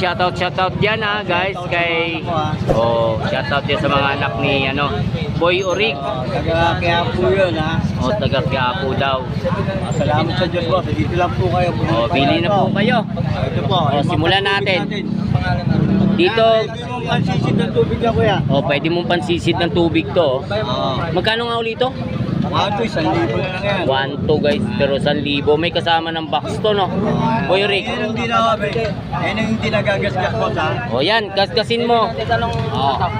shoutout shoutout diyan ah guys kay oh shoutout din sa mga anak ni ano Boy Orik. Ah. Oh, taga Quiapo yun ha. Oh, taga Quiapo daw. Ah, salamat sa Diyos boss. Dito lang po kayo. Oh, bili na po kayo. Ito po. Oh, simulan natin. Dito. Ah, pwede mong pansisid ng tubig na kuya. Oh, pwede mong pansisid ng tubig to. Magkano nga ulit ito? 1-2, isang lang yan. 1-2 guys, ah. pero 1,000. May kasama ng box to, no? Ah, boy Rick. Yan ang hindi na, be. Yan ang hindi ko, sa. O yan, gasgasin mo. Ah.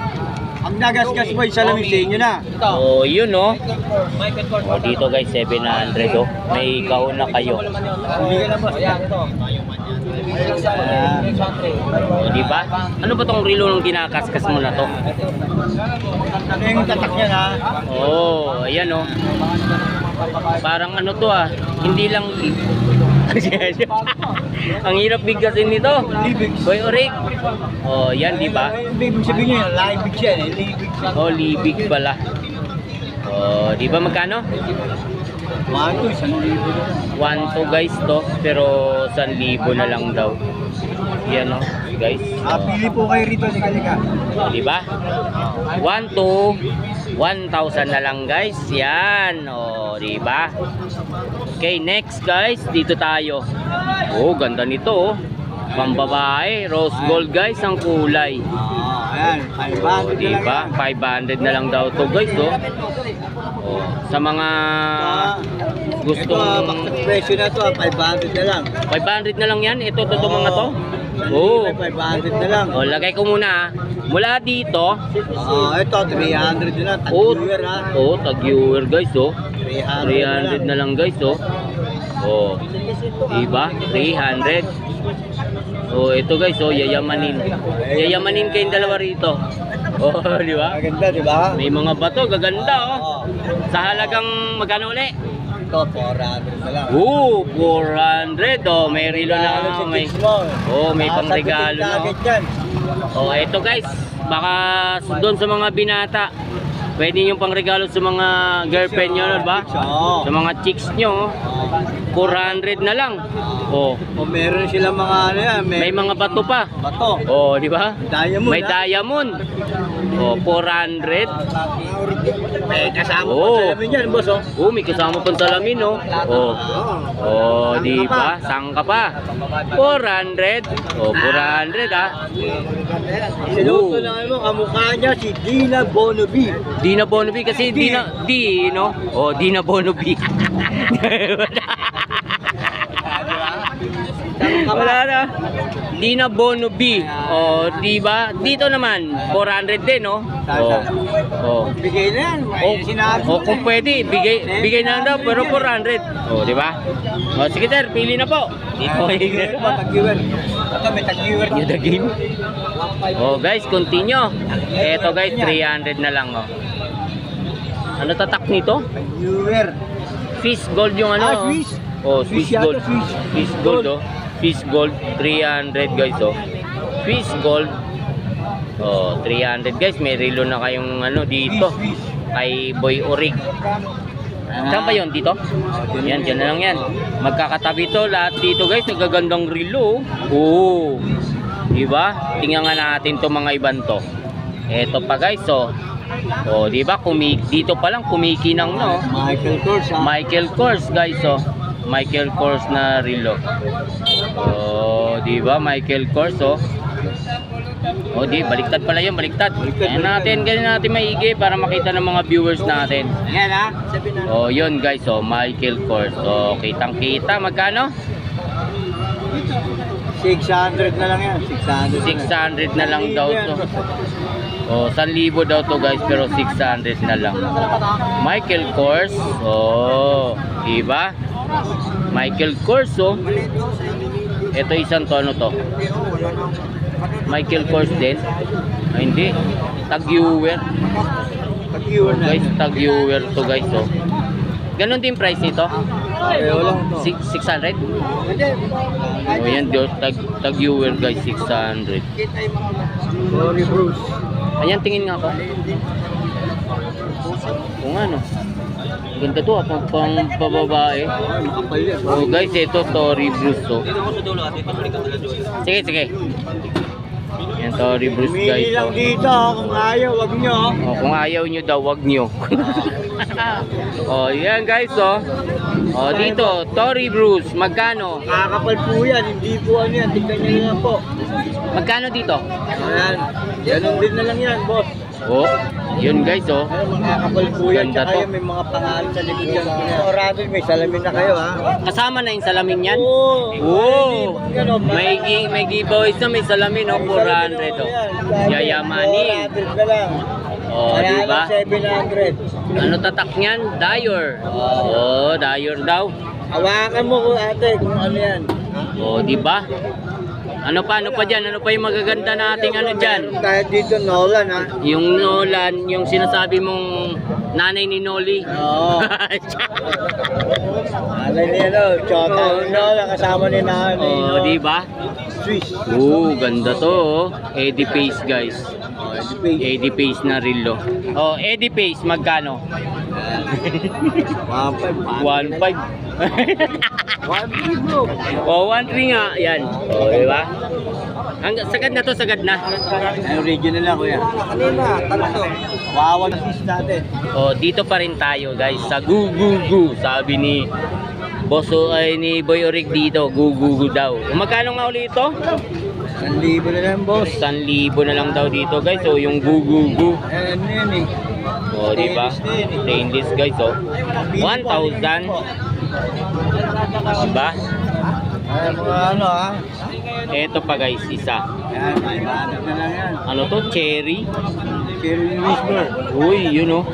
Ang nagasgas mo, isa lang sa inyo na. O yun, no? O oh, dito guys, 700, oh. May kaon na kayo. O oh, diba? Ano ba tong rilo nung kinakaskas mo na to? Ano yung tatak niya na? Oh, ayan oh. Parang ano to ah, hindi lang Ang hirap bigkasin nito. Libig. Boy Orig. Oh, yan di ba? Ibig sabihin niya, libig siya eh. Libig. Oh, libig pala. Oh, di ba magkano? Mga ito, isang libo na lang. 1 to guys to, pero 1,000 na lang daw. Yan oh, guys. Ah, pili po kayo rito, lika lika. Oh, di ba? 1 to 1,000 na lang guys. Yan. Oh, di ba? Okay, next guys, dito tayo. Oh, ganda nito oh. Pambabae, rose gold guys ang kulay. Ah, ayan, 500 Oh, di ba? 500 na lang daw to guys oh. Oh, sa mga Gusto Ito, bakit presyo na to, ah, 500 na lang. 500 na lang yan. Ito to, to mga to. Oh. 500 na lang. Oh, lagay ko muna. ah. Mula dito, Ah, ito, 300 na lang. oh, oh, tag-viewer guys oh. 300 300, na lang guys oh. Oh. Diba? 300. Oh, ito guys oh, yayamanin. Yayamanin kayong dalawa rito. Oh, di ba? Maganda, di ba? May mga bato, gaganda oh. Oo. Sa halagang magkano uli? Ito, 400 na lang. Oh, 400 oh, may relo na may Oh, may pangregalo na, oh. Oh, ito guys, baka doon sa mga binata, pwede yung pangregalo sa mga girlfriend nyo, ba? Sa mga chicks nyo, 400 na lang. Oh, O meron silang mga ano yan, may mga bato pa. bato. Oh, di ba? Diamond, May ha? diamond. Oh, 400. May kasama Oo. pa sa lamin yan, boss, oh. Oh, may kasama pang salamin, no? Oh. Oh, di ba? Saan ka pa? 400. Oh, 400 ah. Sinuto lang mo, kamukha niya si Dina Bonobi. Dina Bonobi kasi Dina Di no. Oh, Dina Bonobi. Wala na. Dina Bonobi. Oh, di ba? Dito naman 400 din, no? Oh. Oh. Bigay na yan. Oh, sinabi. oh, kung pwede, bigay bigay na lang daw pero 400. Oh, di ba? Oh, sige sir, pili na po. Dito pa, tag-viewer. Ito, may tag-viewer. The game? Oh guys, continue. Eto guys, 300 na lang oh. Ano tatak nito? Tag-viewer. Fish gold yung ano. Ah, oh. Swiss? Oh, Swiss yata, gold. Swiss. Fish gold oh. Fish gold 300 guys oh. Fish gold. Oh, 300 guys, may relo na kayong ano dito kay Boy Orig. Saan ba yun? Dito? Yan, dyan na lang yan. Magkakatabi to. Lahat dito guys, nagagandang relo. Oo. Diba? Tingnan nga natin to mga iban to. Eto pa guys, oh. Oh, di ba? Kumi dito pa lang kumikinang no. Michael Kors, ha? Michael Kors guys, oh. Michael Kors na relo. Oh, di ba? Michael Kors, oh. Oh, di, baliktad pala yun, baliktad. Ayan natin, ganyan natin maigi para makita ng mga viewers natin. Yan, ha? Oh, yun guys, oh, Michael Kors. Oh, kitang-kita, magkano? 600 na lang yan. 600. 600 na lang daw to. Oh, 1,000 daw to guys, pero 600 na lang. Michael Kors. Oh, diba? Michael Kors, oh. Ito isang tono to. Michael Kors din. Ay, hindi. Tag-viewer. Tag-viewer na. Guys, tag-viewer to guys, oh. Ganon din price nito. Pareho lang to. Six- 600? Oh, yan, tag, tag-viewer guys, 600. Sorry, Bruce. Ayan, tingin nga ako. Kung ano. Ganda to, ah, pang, pang yan. Oh guys, ito Tory Bruce to. Sige, sige. Yan Tory Bruce guys. Pumili lang Oh. dito, kung ayaw, wag nyo. Oh, kung ayaw nyo daw, wag nyo. oh, yan guys, oh. Oh, dito, Tory Bruce, magkano? Kakapal po yan, hindi po ano yan, tignan nyo na po. Magkano dito? Ayan, ganun din na lang yan, boss. Oh, yun guys, oh. Ayan, makakapal po yan, Ganda tsaka to. may mga pangalan sa likod yan. Orado, may salamin na kayo, ha? Kasama na yung salamin yan? Oo. Oh, Ano, may, gi- may giveaways na may salamin, oh, 400, oh. Yayamanin. 400 na lang. Oh, Kaya di ba? lang 700. Ano tatak niyan? Dyer. Oh, dyer daw. Hawakan mo ko ate kung ano yan. Oh, di ba? Ano pa, ano pa dyan? Ano pa yung magaganda nating ano dyan? Tayo dito Nolan ha. Yung Nolan, yung sinasabi mong nanay ni Noli. Oo. Ano ni ano, Chota Nolan kasama ni nanay. oh, di ba? Swiss. Oh, ganda to, oh. Eddie Pace, guys. Oh, di ba? Eddie Pace na relo. Oh, Eddie Pace, magkano? One five. 1.5. One five bro. oh, 1.3 nga. Yan. Oh, di ba? Ang sagad na to, sagad na. Ang original lang kuya. Kanina, tatlo. Wawag sis natin. Oh, dito pa rin tayo, guys, sa Gugugu. Sabi ni Boso ay ni Boy Orig dito, Gugugu daw. Magkano nga ulit ito? Ang libo na lang boss. 1,000 na lang daw dito, guys. So, yung Gugugu. Eh, ano yan eh. Oh, di ba? Stainless, guys, oh. 1,000. Diba? Mga ano ha. Ito pa, guys, isa. Yan, may banat na lang yan. Ano to? Cherry? Cherry Whisper. Uy, yun oh.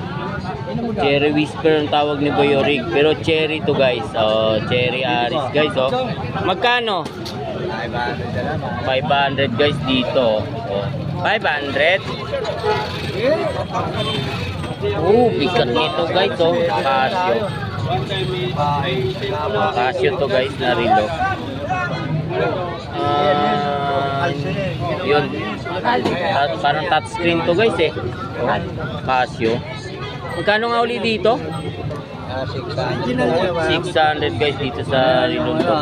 Cherry Whisper ang tawag ni Boy Orig. Pero cherry to guys. Oh, cherry Aris guys oh. Magkano? Ay, banat na lang. 500 guys dito. Oh. 500. Oh, bigat nito guys oh. Casio. Casio to guys na relo. Ah, yun. At parang touchscreen to guys eh. Casio. Magkano nga uli dito? Ah, 600 na lang. 600 guys dito sa to.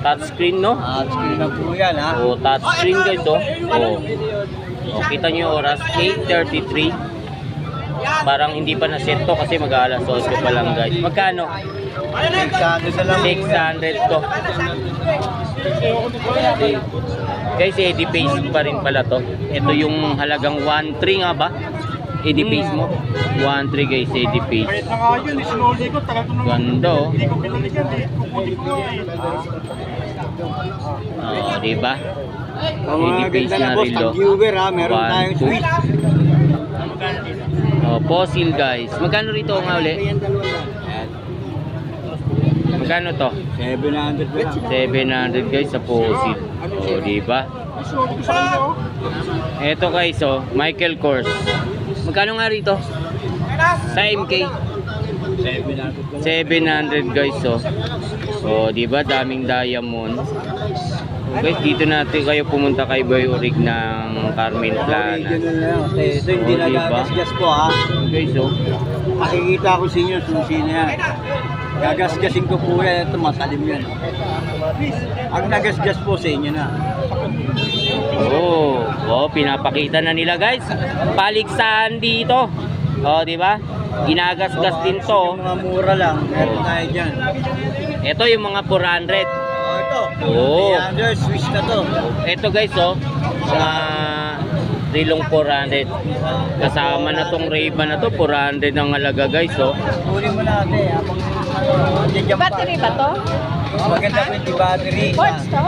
Touchscreen no? Ah, screen na po yan ha. Oh, touchscreen guys oh. Oh. Oh, kita nyo yung oras 8:33. Parang hindi pa na-set to kasi mag-alas 8 pa lang guys. Magkano? 600 na lang. 600 to. Guys, Eddie Pace pa rin pala to. Ito yung halagang 1.3 nga ba? Eddie Pace mo? 1.3 guys, Eddie Pace. na nga yun, ko, tagal ko Ganda oh. hindi ko pinalikan. Kukunin ko nga eh. Oh, di ba? Ang mga Eddie Pace ganda na boss, relo. tag-viewer ha. Meron One, tayong. Swiss. Oh, fossil guys. Magkano rito nga uli? Magkano to? 700 na lang. 700 guys sa fossil. Oh, di ba? Isinuli ko sa kanya oh. Eto guys, oh, Michael Kors. Magkano nga rito? Sa MK? 700 guys, oh. Oh, di ba? Daming diamond. So, guys, dito natin kayo pumunta kay Boy Urig ng Carmen Plana. Ito hindi Oh, na gagasgas po ha. Guys, oh. Makikita ko sa inyo, susi na yan. Gagasgasin ko po yan. Ito matalim yan. Ang nagasgas po sa inyo na. Oh, oh, pinapakita na nila guys. Paligsahan dito. Oh, di ba? Ginagasgas din to. Yung mga mura lang. Meron Oh. tayo dyan. Ito yung mga 400. Oh, ito. Oh. 300, Swiss na to. Ito guys, oh. Mga rilong 400. Kasama na tong Ray-Ban na to, 400 ang halaga guys, oh. Kunin mo natin. Habang nandiyan pa. Battery ba to? Maganda po yung battery. Quartz to?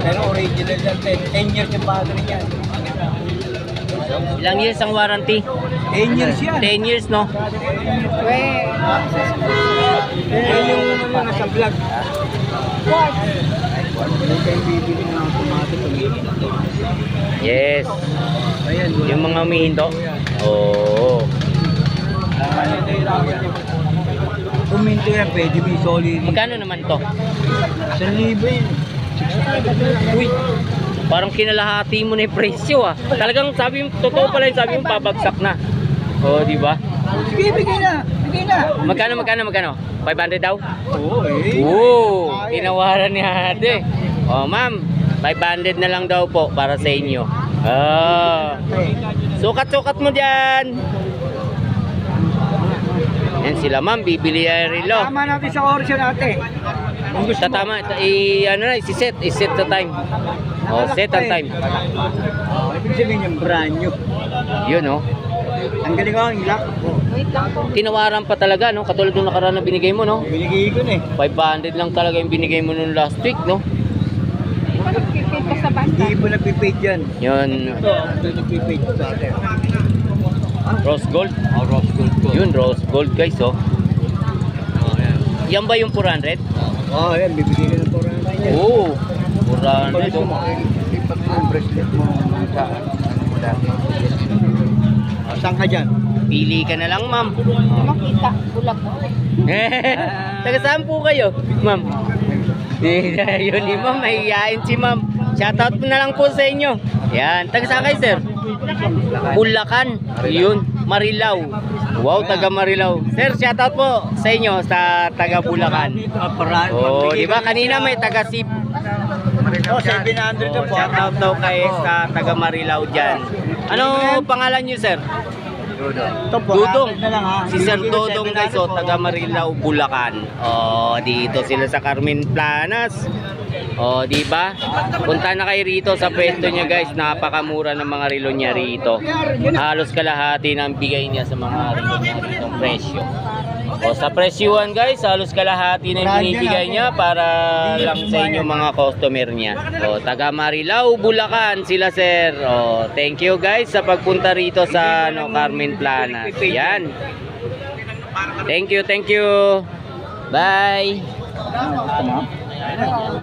Pero original yan. 10 years yung battery niyan. Ilang years ang warranty? 10 years yan. 10 years, no? Weh. Yan yung mga nasa vlog. Quartz. Yes. Yung mga umihinto. Oo. Kuminto yan, pwede may solid. Magkano naman to? Sa libo yun. Uy, parang kinalahati mo na yung presyo ah. Talagang sabi mo, totoo pala yung sabi mo, pabagsak na. Oo, di ba? Sige, bigay na. Bigay na. Magkano, magkano, magkano? 500 daw? Oo, eh. Oo, tinawaran ni ate. Oh, ma'am, 500 na lang daw po para sa inyo. Ah. Sukat-sukat mo diyan. Yan sila ma'am, bibili yan relo. Tama natin sa oras yun ate. Kung gusto Sa tama, ito, i ano na, i-set, i-set sa time. Oh, set ang time. Oh, ibig sabihin yung brand new. Yun oh. Ang galing ko ang ilak. Wait lang po. Tinawaran pa talaga no, katulad nung nakaraan na binigay mo no. Binigay ko na eh. 500 lang talaga yung binigay mo nung last week no. Ba nagkikita ka sa basta? Hindi po nagpipaid yan. Yun, Ito, ito nagpipaid sa atin. rose gold. Oh, rose gold ko. Yun, rose gold guys oh. Oh, yan. Yan ba yung 400? Oh, yan. Bibigyan ka ng 400 yan. Oo. Palis 400 mo. oh. Ipat mo yung bracelet mo. Sa ano. Oh, saan ka dyan? Pili ka na lang, ma'am. Makita, bulak mo. Taga saan po kayo, ma'am? Yun ni ma'am, mahihayin si ma'am. Shoutout po na lang po sa inyo. Yan. Taga saan kayo, sir? Bulacan. Yun. Marilao. Wow, taga Marilao. Sir, shoutout po sa inyo sa taga Bulacan. Oh, di ba kanina may taga Sip. Oh, 700 na Oh, po. shoutout daw kay sa taga Marilao diyan. Ano pangalan niyo, sir? Dudong. ha. Si Sir 700 guys, taga Marilao, Bulacan. Oh, dito sila sa Carmen Planas. Oh, di ba? Punta na kayo rito sa pwesto niya guys. Napakamura ng mga relo niya rito. Halos kalahati ng bigay niya sa mga relo niya rito presyo. O sa presyuhan guys, halos kalahati na yung binibigay niya para lang sa inyo mga customer niya. O taga Marilao, Bulacan sila sir. O thank you guys sa pagpunta rito sa ano, Carmen Planas. Yan. Thank you, thank you. Bye. Ah?